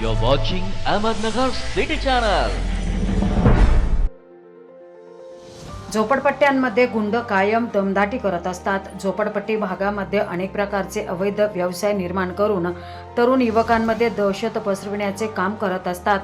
You're watching Ahmednagar City Channel. झोपडपट्ट्यांमध्ये गुंड कायम दमदाटी करत असतात. झोपडपट्टी भागामध्ये अनेक प्रकारचे अवैध व्यवसाय निर्माण करून तरुण युवकांमध्ये दहशत पसरविण्याचे काम करत असतात.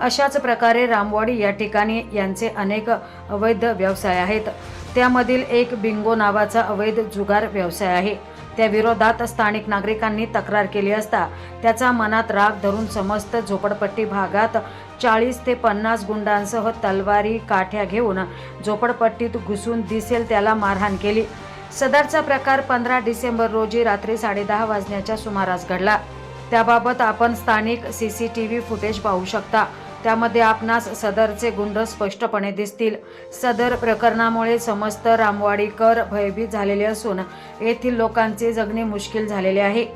अशाच प्रकारे रामवाडी या ठिकाणी यांचे अनेक अवैध व्यवसाय आहेत. त्यामधील एक बिंगो नावाचा अवैध जुगार व्यवसाय आहे. त्या विरोधात स्थानिक नागरिकांनी तक्रार केली असता त्याचा मनात राग धरून समस्त झोपडपट्टी भागात चाळीस ते पन्नास गुंडांसह तलवारी काठ्या घेऊन झोपडपट्टीत घुसून दिसेल त्याला मारहाण केली. सदरचा प्रकार पंधरा डिसेंबर रोजी रात्री साडेदहा वाजण्याच्या सुमारास घडला. त्याबाबत आपण स्थानिक C C T V footage पाहू शकता. त्यामध्ये आपणास सदरचे गुंड स्पष्टपणे दिसतील. सदर प्रकरणामुळे समस्त रामवाडीकर भयभीत झालेले असून येथील लोकांचे जगणे मुश्किल झालेले आहे.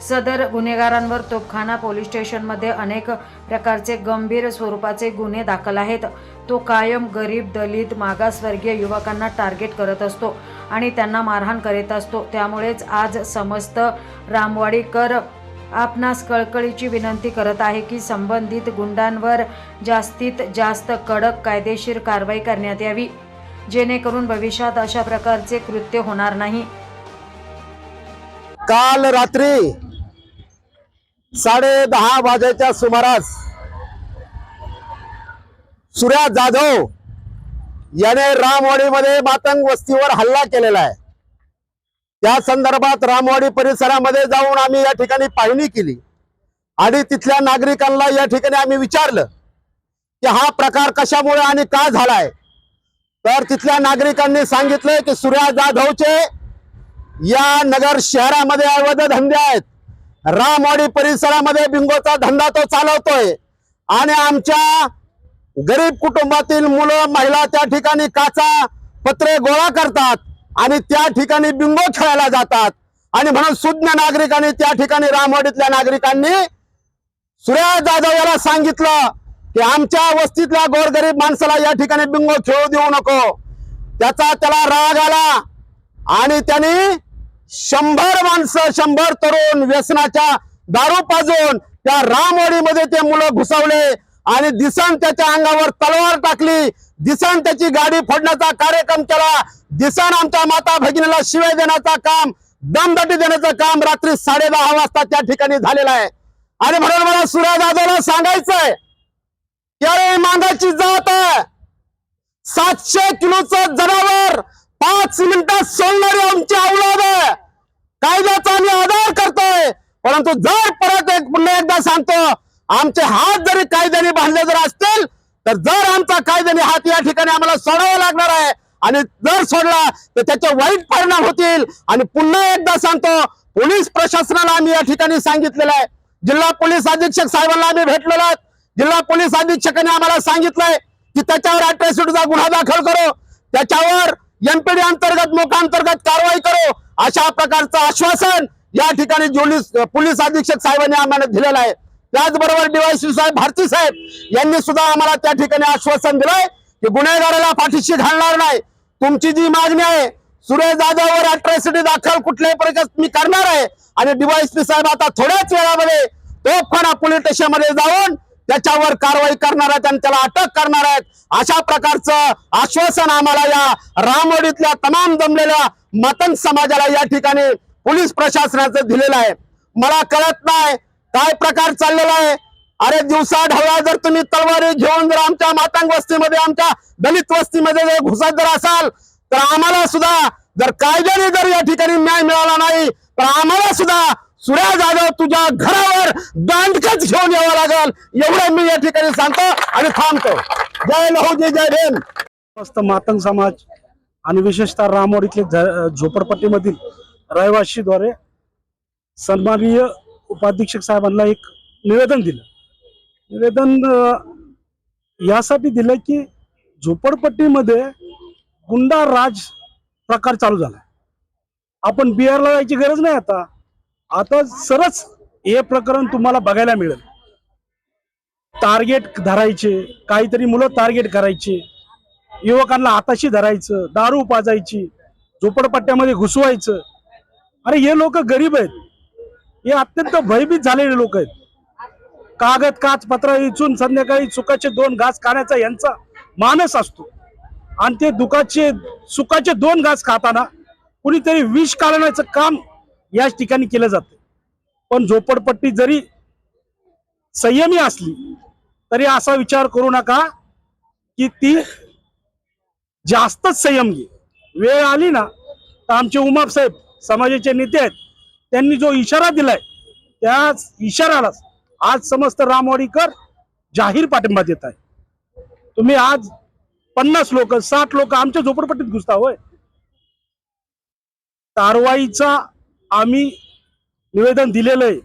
सदर गुन्हेगारांवर तोपखाना पोलीस स्टेशनमध्ये अनेक प्रकारचे गंभीर स्वरूपाचे गुन्हे दाखल आहेत. तो कायम गरीब दलित मागासवर्गीय युवकांना टार्गेट करत असतो आणि त्यांना मारहाण करीत असतो. त्यामुळेच आज समस्त रामवाडीकर आपणास कळकळीची विनंती करत आहे की संबंधित गुंडांवर जास्तीत जास्त कडक कायदेशीर कारवाई करण्यात यावी जेणेकरून भविष्यात अशा प्रकारचे कृत्य होणार नाही. काल रात्री साडे दहा वाजेच्या सुमारास सूर्या जाधव याने रामवाडीमध्ये मातंग वस्तीवर हल्ला केलेला आहे. त्या संदर्भात रामवाडी परिसरामध्ये जाऊन आम्ही या ठिकाणी पाहणी केली. आणि तिथल्या नागरिकांना या ठिकाणी आम्ही विचारलं की हा प्रकार कशामुळे आणि का झालाय? तर तिथल्या नागरिकांनी सांगितलं की सूर्या जाधवचे या नगर शहरामध्ये अवैध धंदे आहेत. रामवाडी परिसरामध्ये बिंगोचा धंदा तो चालवतोय. आणि आमच्या गरीब कुटुंबातील मुलं महिला त्या ठिकाणी काचा पत्रे गोळा करतात. आणि त्या ठिकाणी बिंगो खेळायला जातात. आणि म्हणून सुज्ञ नागरिकांनी त्या ठिकाणी रामवाडीतल्या नागरिकांनी सुरेश जाधव याला सांगितलं की आमच्या वस्तीतल्या गोरगरीब माणसाला या ठिकाणी बिंगो खेळू देऊ नको. त्याचा त्याला राग आला आणि त्यांनी शंभर माणसं शंभर तरुण व्यसनाच्या दारू पाजून त्या रामवाडीमध्ये ते मुलं घुसवले. आणि दिसन त्याच्या अंगावर तलवार टाकली. दिसन त्याची गाडी फोडण्याचा कार्यक्रम केला. दिसन आमच्या माता भगिनीला शिवाय देण्याचा काम दमदाटी देण्याचं काम रात्री साडे दहा वाजता त्या ठिकाणी झालेलं आहे. आणि म्हणून मला सूर्या जाधवला सांगायचंय की मांगाची जात आहे. सातशे किलोचं जनावर पाच मिनिटात सोडणारी आमची औलाद आहे. कायद्याचा आम्ही आदर करतोय. परंतु जर परत एक पुन्हा एकदा सांगतो आमचे हात जरी कायद्याने बांधले जर असतील तर जर आमचा कायद्याने हात या ठिकाणी आम्हाला सोडावा लागणार आहे आणि जर सोडला तर त्याचे वाईट परिणाम होतील. आणि पुन्हा एकदा सांगतो पोलीस प्रशासनाला आम्ही या ठिकाणी सांगितलेलं आहे. जिल्हा पोलीस अधीक्षक साहेबांना आम्ही भेटलेलो आहोत. जिल्हा पोलीस अधीक्षकांनी आम्हाला सांगितलंय की त्याच्यावर अट्रॅसिटीचा गुन्हा दाखल करू. त्याच्यावर एमपीडी अंतर्गत मोकांतर्गत कारवाई करू. अशा प्रकारचं आश्वासन या ठिकाणी पोलीस अधीक्षक साहेबांनी आम्हाला दिलेलं आहे. त्याचबरोबर डीवायसी साहेब भारती साहेब यांनी सुद्धा आम्हाला त्या ठिकाणी आश्वासन दिलंय की गुन्हेगाराला पाठीशी घालणार नाही. तुमची जी मागणी आहे सुरेश जाधववर अट्रॉसिटी दाखल कुठल्याही प्रकारे मी करणार आहे. आणि डीवायसी साहेब आता थोड्याच वेळामध्ये तोफखाना पोलीस स्टेशनमध्ये जाऊन त्याच्यावर कारवाई करणार आहेत आणि त्याला अटक करणार आहेत. अशा प्रकारचं आश्वासन आम्हाला या रामवडीतल्या तमाम जमलेल्या मतन समाजाला या ठिकाणी पोलीस प्रशासनाचं दिलेलं आहे. मला कळत नाही काय प्रकार चाललेला आहे? अरे दिवसा ढवळा जर तुम्ही तलवारी घेऊन जर आमच्या मातांग वस्तीमध्ये आमच्या दलित वस्तीमध्ये जर घुसत जर असाल तर आम्हाला सुद्धा जर कायद्याने जर या ठिकाणी न्याय मिळाला नाही तर आम्हाला सुद्धा सुऱ्या जाधव तुझ्या घरावर दांडकच घेऊन यावं लागेल. एवढं मी या ठिकाणी सांगतो आणि थांबतो. जय लहोजी जय भीम. मस्त मातंग समाज आणि विशेषतः रामोड इथले झोपडपट्टीमधील रहिवाशीद्वारे सन्माननीय उपाधीक्षक साहेबांना एक निवेदन दिलं. निवेदन यासाठी दिलं की झोपडपट्टीमध्ये गुंडा राज प्रकार चालू झाला. आपण बिहारला जायची गरज नाही आता. आता सरच हे प्रकरण तुम्हाला बघायला मिळेल. टार्गेट धरायचे काहीतरी मुलं टार्गेट करायचे. युवकांना हाताशी धरायचं दारू पाजायची झोपडपट्ट्यामध्ये घुसवायचं. अरे हे लोक गरीब आहेत. हे अत्यंत भयभीत झालेले लोक आहेत. कागद काच पत्र इचून संध्याकाळी सुखाचे दोन घास खाण्याचा यांचा मानस असतो. आणि ते दुखाचे सुखाचे दोन घास खाताना कुणीतरी विष काढण्याचं काम याच ठिकाणी केलं जातं. पण झोपडपट्टी जरी संयमी असली तरी असा विचार करू नका की ती जास्तच संयम घे वेळ आली ना तर आमचे उमाप साहेब समाजाचे नेते आहेत. त्यांनी जो इशारा दिलाय त्या इशारालाच आज समस्त रामवाडीकर जाहीर पाठिंबा देत आहे तुम्ही आज पन्नास लोक साठ लोक आमच्या झोपडपट्टीत घुसता होय? कारवाईचा आम्ही निवेदन दिलेलं आहे.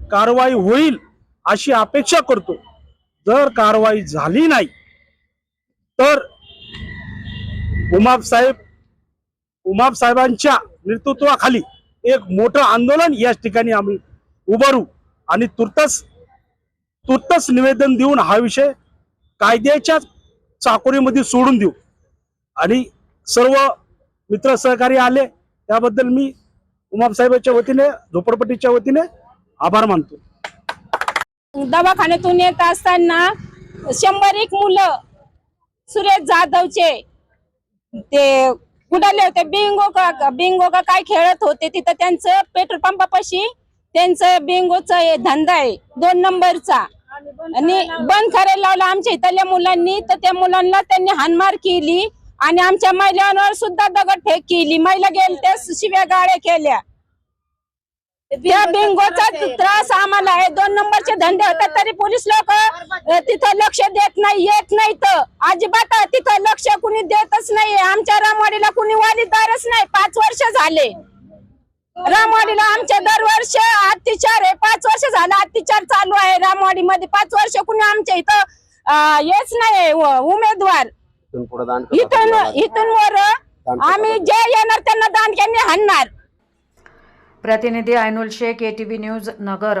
कारवाई होईल अशी अपेक्षा करतो. जर कारवाई झाली नाही तर उमाबसाहेब साहेब उमाप साहेबांच्या नेतृत्वाखाली एक मोठं आंदोलन याच ठिकाणी आम्ही उभारू. आणि तुर्तच तुर्तच निवेदन देऊन हा विषय कायद्याच्या चाकोरीमध्ये सोडून देऊ. आणि सर्व मित्र सहकारी आले त्याबद्दल मी उमाबसाहेबांच्या वतीने झोपडपट्टीच्या वतीने आभार मानतो. दवाखान्यातून येत असताना शंभर एक मुलं सुरेश जाधवचे ते उडाले होते. बिंगो का बिंगो का काय खेळत होते तिथं त्यांचं पेट्रोल पंपापाशी त्यांचं बिंगोचा हे धंदा आहे दोन नंबरचा. आणि बंद करायला लावला आमच्या इथल्या मुलांनी. तर त्या मुलांना त्यांनी हानमार केली आणि आमच्या महिलांवर सुद्धा दगडफेक केली. महिला गेल त्या शिव्या गाड्या केल्या. त्या बिंगोचा त्रास आम्हाला आहे. दोन नंबरचे धंदे होतात तरी पोलीस लोक तिथं लक्ष देत नाही येत नाही तर. अजिबात तिथं लक्ष कुणी देतच नाही आमच्या रामवाडीला कुणी वालीदारच नाही. पाच वर्ष झाले. रामवाडीला आमच्या दरवर्ष अत्याचार आहे. पाच वर्ष झालं अत्याचार चालू आहे रामवाडी मध्ये पाच वर्ष कुणी आमच्या इथं हेच नाही उमेदवार. इथून इथून वर आम्ही जे येणार त्यांना दांडक्यांनी हाणणार. प्रतिनिधी Ainul Shaikh ATV news Nagar